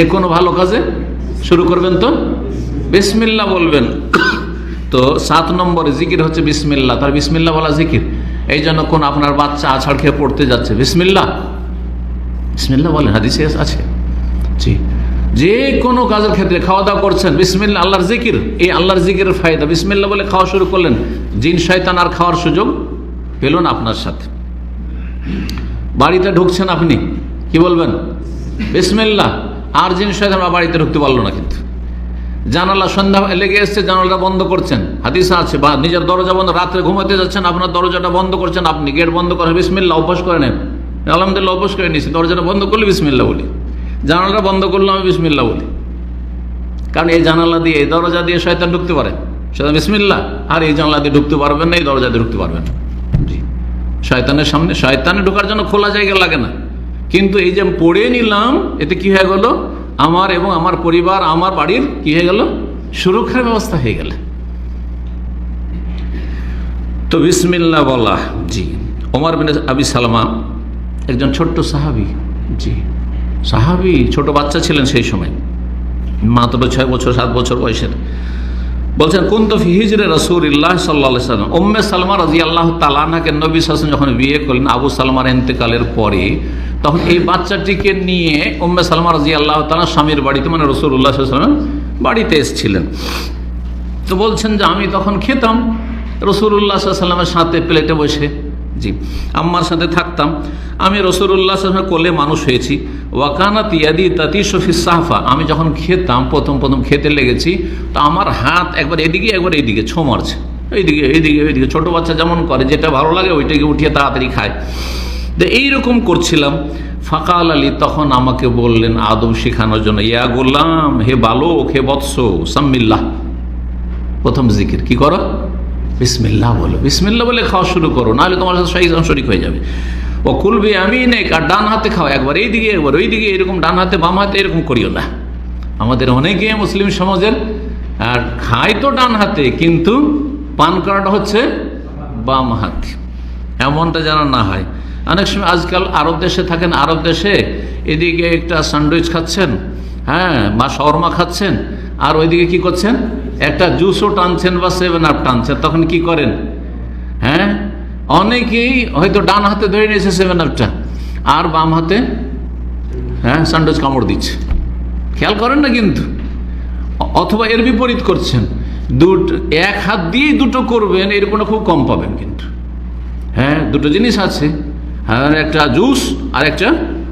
যে কোনো ভালো কাজে শুরু করবেন তো? বিসমিল্লা বলবেন। তো সাত নম্বরে জিকির হচ্ছে বিসমিল্লা। তার বিসমিল্লা বলা জিকির। এই জন্য কোন আপনার বাচ্চা আছাড় খেয়ে পড়তে যাচ্ছে। বিসমিল্লা? বিসমিল্লা বলেন, হাদিসে আছে। জি। যে কোনো কাজের ক্ষেত্রে খাওয়া দাওয়া করছেন, বিসমিল্লা আল্লাহর জিকির। এই আল্লাহর জিকিরের ফায়দা। বিসমিল্লা বলে খাওয়া শুরু করলেন। জিন, শয়তান আর খাওয়ার সুযোগ পেল না আপনার সাথে। বাড়িতে ঢুকছেন আপনি, কি বলবেন? বিসমিল্লা। আর জিনিস আমরা বাড়িতে ঢুকতে পারল না কিন্তু। জানালা সন্ধ্যা লেগে এসছে, জানালাটা বন্ধ করছেন। হাদিসা আছে, বা নিজের দরজা বন্ধ, রাত্রে ঘুমাতে যাচ্ছেন, আপনার দরজাটা বন্ধ করছেন আপনি, গেট বন্ধ করেন বিসমিল্লা অভ্যাস করে নেন। আলহামদুলিল্লাহ অভ্যাস করে নিয়েছি, দরজাটা বন্ধ করলে বিসমিল্লা বলি। জানালাটা বন্ধ করলে আমি বিসমিল্লা বলি। কারণ এই জানালা দিয়ে, এই দরজা দিয়ে শয়তান ঢুকতে পারে। শয়তান বিসমিল্লা আর এই জানালা দিয়ে ঢুকতে পারবেন না, এই দরজা দিয়ে ঢুকতে পারবেন জি। শয়তানের সামনে, শয়তানে ঢোকার জন্য খোলা জায়গা লাগে না। কিন্তু এই যে পড়ে নিলাম, এতে কি হয়ে গেল? আমার এবং আমার পরিবার, আমার বাড়ির কি হয়ে গেল? সুরক্ষার ব্যবস্থা হয়ে গেল। তো বিসমিল্লা বলা, জি। ওমর বিন আবি সালমা, একজন ছোট্ট সাহাবি, জি। সাহাবি ছোট বাচ্চা ছিলেন সেই সময়। মাত্র ছয় বছর, সাত বছর বয়সের। বলছেন, কুন্ত হিজরে রসুর ইল্লাহ সাল্লা সাল্লাম ওম্মে সালমা রাজি আল্লাহ তালানাকে নবী সাসন যখন বিয়ে করলেন, আবু সালমার এন্তেকালের পরে তখন এই বাচ্চাটিকে নিয়ে ওম্মে সালমা রাজি আল্লাহ তালা স্বামীর বাড়িতে মানে রসুল্লাহ সাল্লাম বাড়িতে এসেছিলেন। তো বলছেন যে, আমি তখন খেতাম। রসুল্লাহ সাল্লামের সাথে প্লেটে বসে, জি, আম্মার সাথে থাকতাম। আমি রসুল্লাহ সাল্লামের কোলে মানুষ হয়েছি। ওয়াকানা তিয়াদি তাতি শফি সাহফা। আমি যখন খেতাম, প্রথম প্রথম খেতে লেগেছি, তো আমার হাত একবার এদিকে, একবার এইদিকে ছো মারছে। এইদিকে এইদিকে এইদিকে। ছোটো বাচ্চা যেমন করে, যেটা ভালো লাগে ওইটাকে উঠিয়ে তাড়াতাড়ি খায়। তো এইরকম করছিলাম। ফাঁকাল আলী তখন আমাকে বললেন আদব শেখানোর জন্য, ইয়া গোলাম, হে বালক, হে বৎস, সাম্মিল্লাহ। প্রথম জিকির কি করো? বিসমিল্লাহ বলো। বিসমিল্লাহ বলে খাওয়া শুরু করো, নাহলে তোমার সাথে শহীদ শরিক হয়ে যাবে। ও কুলবি আমি নেই আর ডান হাতে খাও একবার এই দিকে একবার ওই দিকে এরকম ডান হাতে, বাম হাতে, এরকম করিও না। আমাদের অনেকে মুসলিম সমাজের, আর খায় তো ডান হাতে, কিন্তু পান করাটা হচ্ছে বাম হাতে। এমনটা যেন না হয়। অনেক সময় আজকাল আরব দেশে থাকেন, আরব দেশে এদিকে একটা স্যান্ডউইচ খাচ্ছেন হ্যাঁ বা শর্মা খাচ্ছেন, আর ওইদিকে কি করছেন? একটা জুসও টানছেন বা সেভেন আপ টানছেন, তখন কি করেন? হ্যাঁ অনেকেই হয়তো ডান হাতে ধরে নিয়েছে সেভেন আপটা আর বাম হাতে হ্যাঁ স্যান্ডউইচ কামড় দিচ্ছে। খেয়াল করেন না কিন্তু, অথবা এর বিপরীত করছেন, দুটো, এক হাত দিয়েই দুটো করবেন এরকম খুব কম পাবেন কিন্তু। হ্যাঁ দুটো জিনিস আছে। হ্যাঁ একটা জুস, আর একটা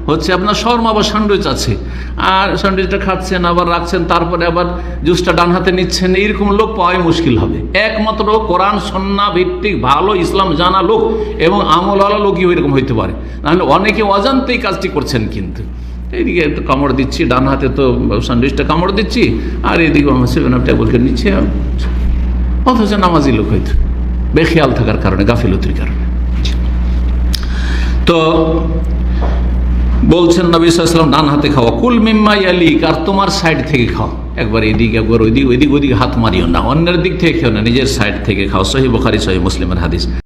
হচ্ছে আপনার শর্মা বা স্যান্ডউইচ আছে। আর স্যান্ডউইচটা খাচ্ছেন, আবার রাখছেন, তারপরে আবার জুসটা ডান হাতে নিচ্ছেন, এইরকম লোক পাওয়াই মুশকিল হবে। একমাত্র কোরআন সন্না ভিত্তিক, ভালো ইসলাম জানা লোক এবং আমলওয়ালা লোকই ওইরকম হইতে পারে। নাহলে অনেকে অজান্তেই কাজটি করছেন কিন্তু। এইদিকে একটু কামড় দিচ্ছি, ডান হাতে তো স্যান্ডউইচটা কামড় দিচ্ছি, আর এদিকে আমার সেভেন আপ ট্যাবলেট নিচ্ছি অথচ নামাজি লোক হয়তো, বেখেয়াল থাকার কারণে, গাফিলতির কারণে। তো বলছেন নবী সাল্লাম ডান হাতে খাওয়া। কুল মিম্মা ইয়ালিক, আর তোমার সাইড থেকে খাও। একবার এদিক, একবার ওইদিক ওইদিক ওইদিক হাত মারিও না। অন্যের দিক থেকে খেও না, নিজের সাইড থেকে খাও। সহি বখারি সহি মুসলিমের হাদিস।